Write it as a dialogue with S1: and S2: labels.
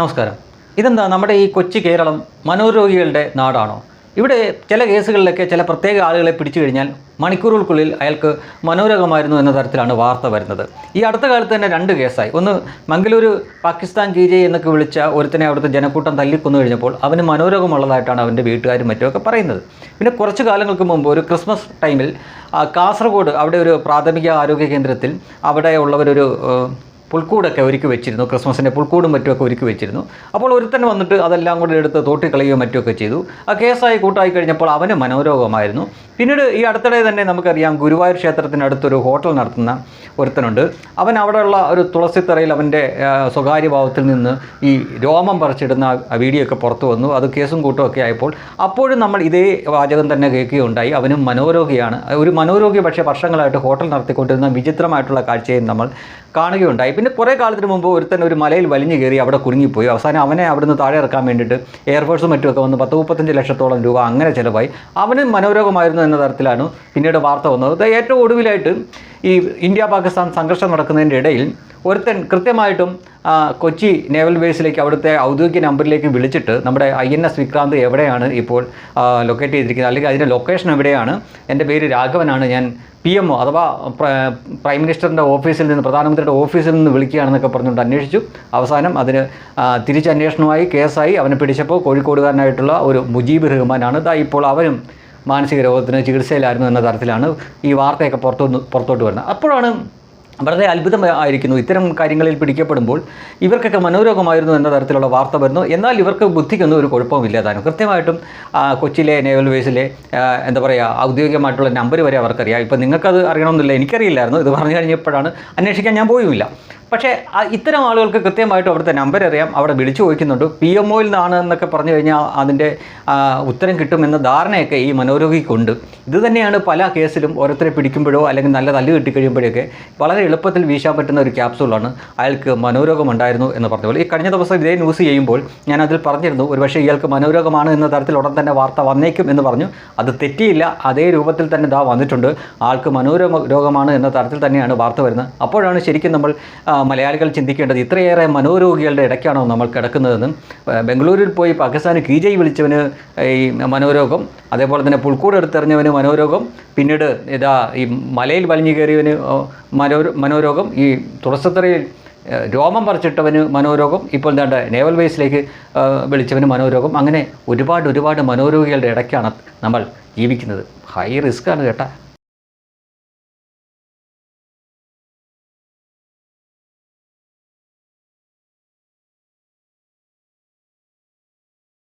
S1: നമസ്കാരം. ഇതെന്താ നമ്മുടെ ഈ കൊച്ചി കേരളം മനോരോഗികളുടെ നാടാണോ? ഇവിടെ ചില കേസുകളിലൊക്കെ ചില പ്രത്യേക ആളുകളെ പിടിച്ചു കഴിഞ്ഞാൽ മണിക്കൂറുകൾക്കുള്ളിൽ അയാൾക്ക് മനോരോഗമായിരുന്നു എന്ന തരത്തിലാണ് വാർത്ത വരുന്നത്. ഈ അടുത്ത കാലത്ത് തന്നെ രണ്ട് കേസായി. ഒന്ന് മംഗലൂരു പാകിസ്ഥാൻ ജി ജെ എന്നൊക്കെ വിളിച്ച ഒരുത്തനെ അവിടുത്തെ ജനക്കൂട്ടം തല്ലിക്കൊന്നു കഴിഞ്ഞപ്പോൾ അവന് മനോരോഗമുള്ളതായിട്ടാണ് അവന്റെ വീട്ടുകാരും മറ്റുമൊക്കെ പറയുന്നത്. പിന്നെ കുറച്ച് കാലങ്ങൾക്ക് മുമ്പ് ഒരു ക്രിസ്മസ് ടൈമിൽ കാസർഗോഡ് അവിടെ ഒരു പ്രാഥമിക ആരോഗ്യ കേന്ദ്രത്തിൽ അവിടെ ഉള്ളവരൊരു പുൽക്കൂടൊക്കെ ഒരുക്കി വെച്ചിരുന്നു. ക്രിസ്മസിന്റെ പുൽക്കൂടും മറ്റുമൊക്കെ ഒരുക്കി വെച്ചിരുന്നു. അപ്പോൾ ഒരുത്തൻ വന്നിട്ട് അതെല്ലാം കൂടി എടുത്ത് തോട്ടിക്കളയുകയോ മറ്റുമൊക്കെ ചെയ്തു. ആ കേസായി കൂട്ടായി കഴിഞ്ഞപ്പോൾ അവന് മനോരോഗമായിരുന്നു. പിന്നീട് ഈ അടുത്തിടെ തന്നെ നമുക്കറിയാം ഗുരുവായൂർ ക്ഷേത്രത്തിനടുത്തൊരു ഹോട്ടൽ നടത്തുന്ന ഒരുത്തനുണ്ട്. അവൻ അവിടെയുള്ള ഒരു തുളസിത്തറയിൽ അവന്റെ സ്വകാര്യ ഭാവത്തിൽ നിന്ന് ഈ രോമം പറിച്ചിടുന്ന വീഡിയോ ഒക്കെ പുറത്തു വന്നു. അത് കേസും കൂട്ടും ഒക്കെ ആയപ്പോൾ അപ്പോഴും നമ്മൾ ഇതേ വാചകം തന്നെ കേൾക്കുകയുണ്ടായി. അവനും മനോരോഗിയാണ്. ഒരു മനോരോഗി പക്ഷേ വർഷങ്ങളായിട്ട് ഹോട്ടൽ നടത്തിക്കൊണ്ടിരുന്ന വിചിത്രമായിട്ടുള്ള കാഴ്ചയും നമ്മൾ കാണുകയുണ്ടായി. പിന്നെ കുറേ കാലത്തിന് മുമ്പ് ഒരുത്തൻ ഒരു മലയിൽ വലിഞ്ഞു കയറി അവിടെ കുടുങ്ങിപ്പോയി അവസാനം അവനെ അവിടെ നിന്ന് താഴെ ഇറക്കാൻ വേണ്ടിയിട്ട് എയർഫോഴ്സും മറ്റുമൊക്കെ വന്ന് പത്ത് മുപ്പത്തഞ്ച് ലക്ഷത്തോളം രൂപ അങ്ങനെ ചിലവായി. അവന് മനോരോഗമായിരുന്നു എന്ന തരത്തിലാണ് പിന്നീട് വാർത്ത വന്നത്. ഏറ്റവും ഒടുവിലായിട്ട് ഈ ഇന്ത്യ പാകിസ്ഥാൻ സംഘർഷം നടക്കുന്നതിന്റെ ഇടയിൽ ഒരുത്തൻ കൃത്യമായിട്ടും കൊച്ചി നേവൽ ബേസിലേക്ക് അവിടുത്തെ ഔദ്യോഗിക നമ്പറിലേക്ക് വിളിച്ചിട്ട് നമ്മുടെ ഐ എൻ എസ് വിക്രാന്ത് എവിടെയാണ് ഇപ്പോൾ ലൊക്കേറ്റ് ചെയ്തിരിക്കുന്നത്? അല്ലെങ്കിൽ അതിന്റെ ലൊക്കേഷൻ എവിടെയാണ്? എന്റെ പേര് രാഘവനാണ്. ഞാൻ പി എം ഒ അഥവാ പ്രൈം മിനിസ്റ്ററിന്റെ ഓഫീസിൽ നിന്ന് പ്രധാനമന്ത്രിയുടെ ഓഫീസിൽ നിന്ന് വിളിക്കുകയാണെന്നൊക്കെ പറഞ്ഞുകൊണ്ട് അന്വേഷിച്ചു. അവസാനം അതിന് തിരിച്ചന്വേഷണമായി കേസായി. അവനെ പിടിച്ചപ്പോൾ കോഴിക്കോടുകാരനായിട്ടുള്ള ഒരു മുജീബ് റഹ്മാനാണ്. ഇതാ ഇപ്പോൾ അവനും മാനസിക രോഗത്തിന് ചികിത്സയിലായിരുന്നു എന്ന തരത്തിലാണ് ഈ വാർത്തയൊക്കെ പുറത്തു പുറത്തോട്ട് വരുന്നത്. അപ്പോഴാണ് വളരെ അത്ഭുതമായിരിക്കുന്നു ഇത്തരം കാര്യങ്ങളിൽ പിടിക്കപ്പെടുമ്പോൾ ഇവർക്കൊക്കെ മനോരോഗമായിരുന്നു എന്ന തരത്തിലുള്ള വാർത്ത വരുന്നു. എന്നാൽ ഇവർക്ക് ബുദ്ധിക്കൊന്നും ഒരു കുഴപ്പമില്ല കൃത്യമായിട്ടും കൊച്ചിയിലെ നേവൽ ബേസിലെ എന്താ പറയുക ഔദ്യോഗികമായിട്ടുള്ള നമ്പർ വരെ അവർക്കറിയാം. ഇപ്പം നിങ്ങൾക്കത് അറിയണമെന്നില്ല. എനിക്കറിയില്ലായിരുന്നു. ഇത് പറഞ്ഞു കഴിഞ്ഞപ്പോഴാണ് അന്വേഷിക്കാൻ ഞാൻ പോയുമില്ല. പക്ഷേ ഇത്തരം ആളുകൾക്ക് കൃത്യമായിട്ട് അവിടുത്തെ നമ്പർ അറിയാം. അവിടെ വിളിച്ചു ചോദിക്കുന്നുണ്ട്. പി എം ഒയിൽ നിന്നാണ് എന്നൊക്കെ പറഞ്ഞു കഴിഞ്ഞാൽ അതിന്റെ ഉത്തരം കിട്ടുമെന്ന ധാരണയൊക്കെ ഈ മനോരോഗിക്കുണ്ട്. ഇത് തന്നെയാണ് പല കേസിലും ഓരോരുത്തരെ പിടിക്കുമ്പോഴോ അല്ലെങ്കിൽ നല്ല തല്ല് കിട്ടിക്കഴിയുമ്പോഴൊക്കെ വളരെ എളുപ്പത്തിൽ വീശാൻ പറ്റുന്ന ഒരു ക്യാപ്സൂളാണ് അയാൾക്ക് മനോരോഗം ഉണ്ടായിരുന്നു എന്ന് പറഞ്ഞ പോലെ. ഈ കഴിഞ്ഞ ദിവസം ഇതേ ന്യൂസ് ചെയ്യുമ്പോൾ ഞാൻ അതിൽ പറഞ്ഞിരുന്നു ഒരുപക്ഷേ ഇയാൾക്ക് മനോരോഗമാണ് എന്ന തരത്തിൽ ഉടൻ തന്നെ വാർത്ത വന്നേക്കും എന്ന് പറഞ്ഞു. അത് തെറ്റിയില്ല. അതേ രൂപത്തിൽ തന്നെ ഇതാ വന്നിട്ടുണ്ട്. ആൾക്ക് മനോരോഗ രോഗമാണ് എന്ന തരത്തിൽ തന്നെയാണ് വാർത്ത വരുന്നത്. അപ്പോഴാണ് ശരിക്കും നമ്മൾ മലയാളികൾ ചിന്തിക്കേണ്ടത് ഇത്രയേറെ മനോരോഗികളുടെ ഇടയ്ക്കാണോ നമ്മൾ കിടക്കുന്നതെന്നും ബംഗളൂരിൽ പോയി പാകിസ്ഥാന് കീജൈ വിളിച്ചവന് ഈ മനോരോഗം അതേപോലെ തന്നെ പുൽക്കൂട് എടുത്തെറിഞ്ഞവന് മനോരോഗം പിന്നീട് ഇതാ ഈ മലയിൽ വലിഞ്ഞു കയറിയവന് മനോ മനോരോഗം ഈ തുളസത്തറയിൽ രോമം പറിച്ചിട്ടവന് മനോരോഗം ഇപ്പോൾ എന്താണ്ട് നേവൽ ബേസിലേക്ക് ആ, വിളിച്ചവന് മനോരോഗം അങ്ങനെ ഒരുപാട് ഒരുപാട് മനോരോഗികളുടെ ഇടയ്ക്കാണ് നമ്മൾ ജീവിക്കുന്നത്. ഹൈ റിസ്ക്കാണ് കേട്ടാ.